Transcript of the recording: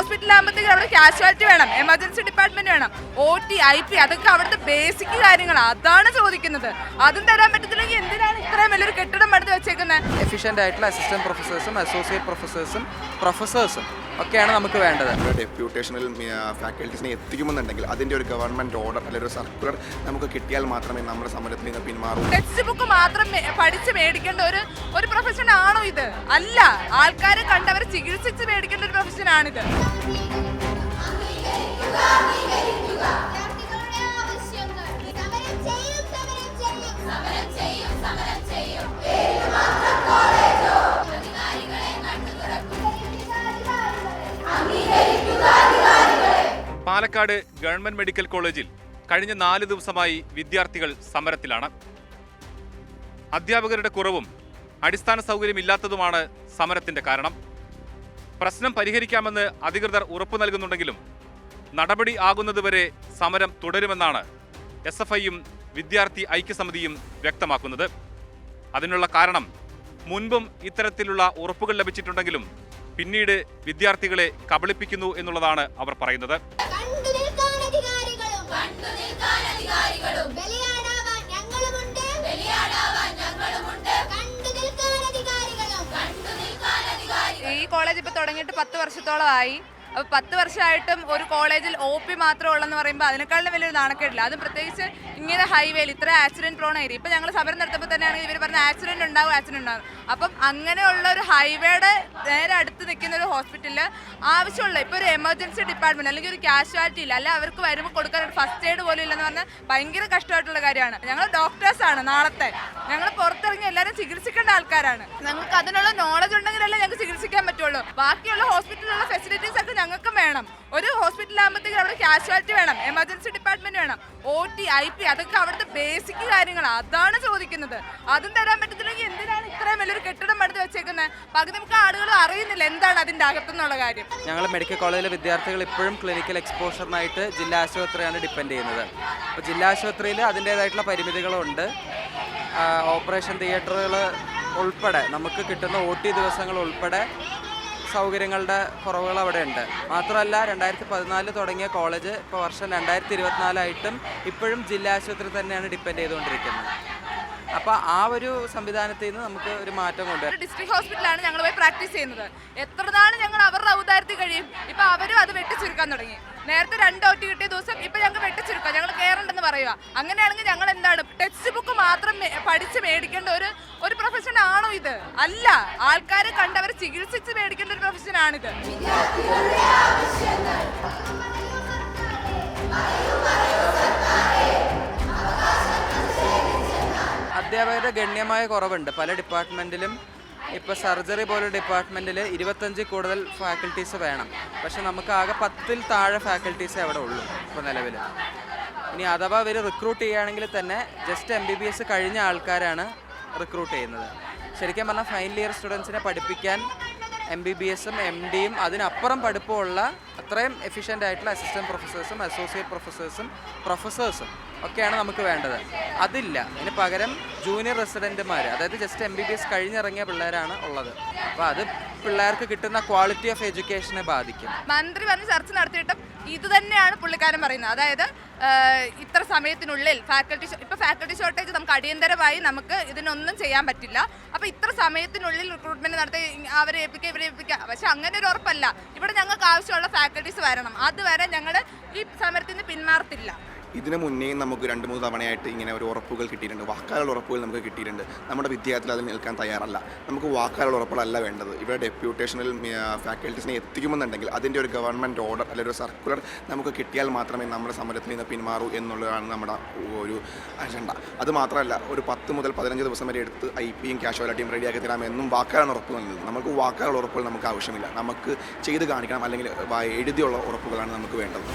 ഹോസ്പിറ്റലാകുമ്പോഴത്തേക്ക് അവിടെ കാഷ്വാലിറ്റി വേണം emergency department വേണം ഒ ടി ഐ പി അതൊക്കെ അവിടുത്തെ ബേസിക് കാര്യങ്ങൾ അതാണ് ചോദിക്കുന്നത്. അതും തരാൻ പറ്റത്തില്ലെങ്കിൽ എന്തിനാണ് ഇത്രയും വലിയൊരു കെട്ടിടം എടുത്ത് വെച്ചേക്കുന്നത് എഫിഷ്യന്റ് ആയിട്ടുള്ള അസിസ്റ്റന്റ് പ്രൊഫസേഴ്സും അസോസിയേറ്റ് പ്രൊഫസേഴ്സും പ്രൊഫസേഴ്സും ഒക്കെയാണ് നമുക്ക് വേണ്ടത്. ഡെപ്യൂട്ടേഷനിൽ ഫാക്കൽറ്റീസിനെ എത്തിക്കുമെന്നുണ്ടെങ്കിൽ അതിന്റെ ഒരു ഗവൺമെന്റ് ഓർഡർ അല്ലെങ്കിൽ ഒരു സർക്കുലർ നമുക്ക് കിട്ടിയാൽ മാത്രമേ നമ്മുടെ സമരത്തിൽ നിന്ന് പിന്മാറൂ. ടെക്സ്റ്റ് ബുക്ക് മാത്രം പഠിച്ച് മേടിക്കേണ്ട ഒരു ഒരു പ്രൊഫഷൻ ആണോ ഇത്? അല്ല. ആൾക്കാരെ കണ്ടവരെ ചികിത്സിച്ച് മേടിക്കേണ്ട ഒരു പ്രൊഫഷൻ ആണിത്. പാലക്കാട് ഗവൺമെന്റ് മെഡിക്കൽ കോളേജിൽ കഴിഞ്ഞ നാല് ദിവസമായി വിദ്യാർത്ഥികൾ സമരത്തിലാണ്. അധ്യാപകരുടെ കുറവും അടിസ്ഥാന സൗകര്യമില്ലാത്തതുമാണ് സമരത്തിന്റെ കാരണം. പ്രശ്നം പരിഹരിക്കാമെന്ന് അധികൃതർ ഉറപ്പു നൽകുന്നുണ്ടെങ്കിലും നടപടി ആകുന്നതുവരെ സമരം തുടരുമെന്നാണ് എസ് എഫ് ഐയും വിദ്യാർത്ഥി ഐക്യസമിതിയും വ്യക്തമാക്കുന്നത്. അതിനുള്ള കാരണം മുൻപും ഇത്തരത്തിലുള്ള ഉറപ്പുകൾ ലഭിച്ചിട്ടുണ്ടെങ്കിലും പിന്നീട് വിദ്യാർത്ഥികളെ കബളിപ്പിക്കുന്നു എന്നുള്ളതാണ് അവർ പറയുന്നത്. ഈ കോളേജ് ഇപ്പൊ തുടങ്ങിയിട്ട് പത്ത് വർഷത്തോളമായി. അപ്പൊ പത്ത് വർഷമായിട്ടും ഒരു കോളേജിൽ ഒ പി മാത്രം ഉള്ളെന്ന് പറയുമ്പോൾ അതിനേക്കാളും വലിയൊരു നാണക്കേടില്ല. അതും പ്രത്യേകിച്ച് ഇങ്ങനെ ഹൈവേയിൽ ഇത്ര ആക്സിഡന്റ് പ്രോൺ ഏരിയ ഇപ്പൊ ഞങ്ങൾ സമരം നടത്തുമ്പോൾ തന്നെയാണെങ്കിൽ ഇവർ പറഞ്ഞ ആക്സിഡന്റ് ഉണ്ടാവും ആക്സിഡന്റ് ഉണ്ടാവും. അപ്പം അങ്ങനെയുള്ള ഒരു ഹൈവേയുടെ നേരെ അടുത്ത് നിൽക്കുന്ന ഒരു ഹോസ്പിറ്റലിൽ ആവശ്യമുള്ള ഇപ്പോൾ ഒരു എമർജൻസി ഡിപ്പാർട്ട്മെന്റ് അല്ലെങ്കിൽ ഒരു കാഷ്വാലിറ്റി ഇല്ല അല്ല അവർക്ക് വരുമ്പോൾ കൊടുക്കാൻ ഒരു ഫസ്റ്റ് എയ്ഡ് പോലും ഇല്ലെന്ന് പറഞ്ഞാൽ ഭയങ്കര കഷ്ടമായിട്ടുള്ള കാര്യമാണ്. ഞങ്ങൾ ഡോക്ടേഴ്സാണ് നാളത്തെ. ഞങ്ങൾ പുറത്തിറങ്ങി എല്ലാവരും ചികിത്സിക്കേണ്ട ആൾക്കാരാണ്. ഞങ്ങൾക്ക് അതിനുള്ള നോളജ് ഉണ്ടെങ്കിലല്ലേ ഞങ്ങൾക്ക് ചികിത്സിക്കാൻ പറ്റുള്ളൂ. ബാക്കിയുള്ള ഹോസ്പിറ്റലിലുള്ള ഫെസിലിറ്റീസ് ഒക്കെ ഞങ്ങൾക്കും വേണം. ഒരു ഹോസ്പിറ്റലാകുമ്പോഴത്തേക്ക് അവിടെ കാഷ്വാലിറ്റി വേണം എമർജൻസി ഡിപ്പാർട്ട്മെന്റ് വേണം ഒ ടി ഐ പി അതൊക്കെ അവിടുത്തെ ബേസിക് കാര്യങ്ങൾ അതാണ് ചോദിക്കുന്നത്. അതും തരാൻ പറ്റത്തില്ലെങ്കിൽ എന്തിനാണ് ഇത്രയും വലിയൊരു കെട്ടിടം എടുത്ത് വെച്ചേക്കുന്നത് പകുതി നമുക്ക് ആളുകൾ അറിയുന്നില്ല എന്താണ് അതിന്റെ അകത്തെന്നുള്ള കാര്യം. ഞങ്ങൾ മെഡിക്കൽ കോളേജിലെ വിദ്യാർത്ഥികൾ ഇപ്പോഴും ക്ലിനിക്കൽ എക്സ്പോഷറിനായിട്ട് ജില്ലാ ആശുപത്രിയാണ് ഡിപ്പെൻഡ് ചെയ്യുന്നത്. അപ്പോൾ ജില്ലാ ആശുപത്രിയിൽ അതിന്റേതായിട്ടുള്ള പരിമിതികളുണ്ട്. ഓപ്പറേഷൻ തിയേറ്ററുകൾ ഉൾപ്പെടെ നമുക്ക് കിട്ടുന്ന ഒ ടി ദിവസങ്ങൾ ഉൾപ്പെടെ സൗകര്യങ്ങളുടെ കുറവുകൾ അവിടെ ഉണ്ട് മാത്രമല്ല രണ്ടായിരത്തി പതിനാലിൽ തുടങ്ങിയ കോളേജ് ഇപ്പോൾ വർഷം രണ്ടായിരത്തി ഇരുപത്തിനാലായിട്ടും ഇപ്പോഴും ജില്ലാ ആശുപത്രി തന്നെയാണ് ഡിപ്പെൻഡ് ചെയ്തുകൊണ്ടിരിക്കുന്നത്. അപ്പോൾ ആ ഒരു സംവിധാനത്തിൽ നിന്ന് നമുക്ക് ഒരു മാറ്റം ഒരു ഡിസ്ട്രിക്ട് ഹോസ്പിറ്റലാണ് ഞങ്ങൾ പോയി പ്രാക്ടീസ് ചെയ്യുന്നത്. എത്ര നാൾ ഞങ്ങൾ അവരുടെ ഔദാര്യത്തിൽ കഴിയും? ഇപ്പൊ അവരും അത് വെട്ടിച്ചുരുക്കാൻ തുടങ്ങി. നേരത്തെ രണ്ട് ഓട്ടി കിട്ടിയ ദിവസം ഇപ്പൊ ഞങ്ങൾ കയറണ്ടെന്ന് പറയുക. അങ്ങനെയാണെങ്കിൽ ഞങ്ങൾ എന്താണ് ടെക്സ്റ്റ് ബുക്ക് മാത്രം പഠിച്ച് മേടിക്കേണ്ട ഒരു ഒരു പ്രൊഫഷൻ ആണോ ഇത്? അല്ല. ആൾക്കാരെ കണ്ടവരെ ചികിത്സിച്ച് മേടിക്കേണ്ട ഒരു പ്രൊഫഷൻ ആണിത്. അധ്യാപകരുടെ ഗണ്യമായ കുറവുണ്ട്. പല ഡിപ്പാർട്ട്മെന്റിലും ഇപ്പോൾ സർജറി പോലുള്ള ഡിപ്പാർട്ട്മെന്റിൽ ഇരുപത്തഞ്ച് കൂടുതൽ ഫാക്കൽറ്റീസ് വേണം. പക്ഷെ നമുക്ക് ആകെ പത്തിൽ താഴെ ഫാക്കൽറ്റീസ് അവിടെ ഉള്ളൂ ഇപ്പോൾ നിലവിൽ ഇനി അഥവാ ഇവർ റിക്രൂട്ട് ചെയ്യുകയാണെങ്കിൽ തന്നെ just M B B S കഴിഞ്ഞ ആൾക്കാരാണ് റിക്രൂട്ട് ചെയ്യുന്നത്. ശരിക്കും പറഞ്ഞാൽ ഫൈനൽ ഇയർ സ്റ്റുഡൻസിനെ പഠിപ്പിക്കാൻ എം ബി ബി എസും എം ഡിയും അതിനപ്പുറം പഠിപ്പുമുള്ള അത്രയും എഫിഷ്യന്റ് ആയിട്ടുള്ള അസിസ്റ്റന്റ് പ്രൊഫസേഴ്സും അസോസിയേറ്റ് പ്രൊഫസേഴ്സും പ്രൊഫസേഴ്സും ഒക്കെയാണ് നമുക്ക് വേണ്ടത്. അതില്ല. അതിന് പകരം ജൂനിയർ റെസിഡന്റുമാർ അതായത് just M B B S കഴിഞ്ഞിറങ്ങിയ പിള്ളേരാണ് ഉള്ളത്. അപ്പോൾ അത് പിള്ളേർക്ക് കിട്ടുന്ന ക്വാളിറ്റി ഓഫ് എഡ്യൂക്കേഷനെ ബാധിക്കും. മന്ത്രി വന്ന് ചർച്ച നടത്തിയിട്ട് ഇത് തന്നെയാണ് പുള്ളിക്കാരൻ പറയുന്നത്. അതായത് ഇത്ര സമയത്തിനുള്ളിൽ ഫാക്കൽറ്റി ഇപ്പൊ ഫാക്കൽറ്റി ഷോർട്ടേജ് നമുക്ക് അടിയന്തരമായി നമുക്ക് ഇതിനൊന്നും ചെയ്യാൻ പറ്റില്ല. അപ്പൊ ഇത്ര സമയത്തിനുള്ളിൽ റിക്രൂട്ട്മെന്റ് നടത്തി അവരെ ഏൽപ്പിക്കുക ഇവരെ ഏൽപ്പിക്കുക പക്ഷെ അങ്ങനെ ഒരു ഉറപ്പല്ല. ഇവിടെ ഞങ്ങൾക്ക് ആവശ്യമുള്ള ഫാക്കൽറ്റീസ് വരണം. അതുവരെ ഞങ്ങൾ ഈ സമരത്തിൽ നിന്ന് പിന്മാറത്തില്ല. ഇതിനു മുന്നേ നമുക്ക് രണ്ട് മൂന്ന് തവണയായിട്ട് ഇങ്ങനെ ഒരു ഉറപ്പുകൾ കിട്ടിയിട്ടുണ്ട്. വാക്കാലുള്ള ഉറപ്പുകൾ നമുക്ക് കിട്ടിയിട്ടുണ്ട്. നമ്മുടെ വിദ്യാർത്ഥികൾ അതിൽ നിൽക്കാൻ തയ്യാറല്ല. നമുക്ക് വാക്കാലുള്ള ഉറപ്പുകളല്ല വേണ്ടത്. ഇവിടെ ഡെപ്യൂട്ടേഷനിൽ ഫാക്കൽറ്റീസിനെ എത്തിക്കുമെന്നുണ്ടെങ്കിൽ അതിന്റെ ഒരു ഗവൺമെന്റ് ഓർഡർ അല്ലെങ്കിൽ ഒരു സർക്കുലർ നമുക്ക് കിട്ടിയാൽ മാത്രമേ നമ്മുടെ സമരത്തിൽ നിന്ന് പിന്മാറൂ എന്നുള്ളതാണ് നമ്മുടെ ഒരു അജണ്ട. അത് മാത്രമല്ല ഒരു പത്ത് മുതൽ പതിനഞ്ച് ദിവസം വരെ എടുത്ത് ഐ പിയും ക്യാഷ്വാലിറ്റിയും റെഡിയാക്കി തരാമെന്നും വാക്കാലാണ് ഉറപ്പ് നൽകുന്നത്. നമുക്ക് വാക്കാലുള്ള ഉറപ്പുകൾ നമുക്ക് ആവശ്യമില്ല. നമുക്ക് ചെയ്ത് കാണിക്കണം അല്ലെങ്കിൽ എഴുതിയുള്ള ഉറപ്പുകളാണ് നമുക്ക് വേണ്ടത്.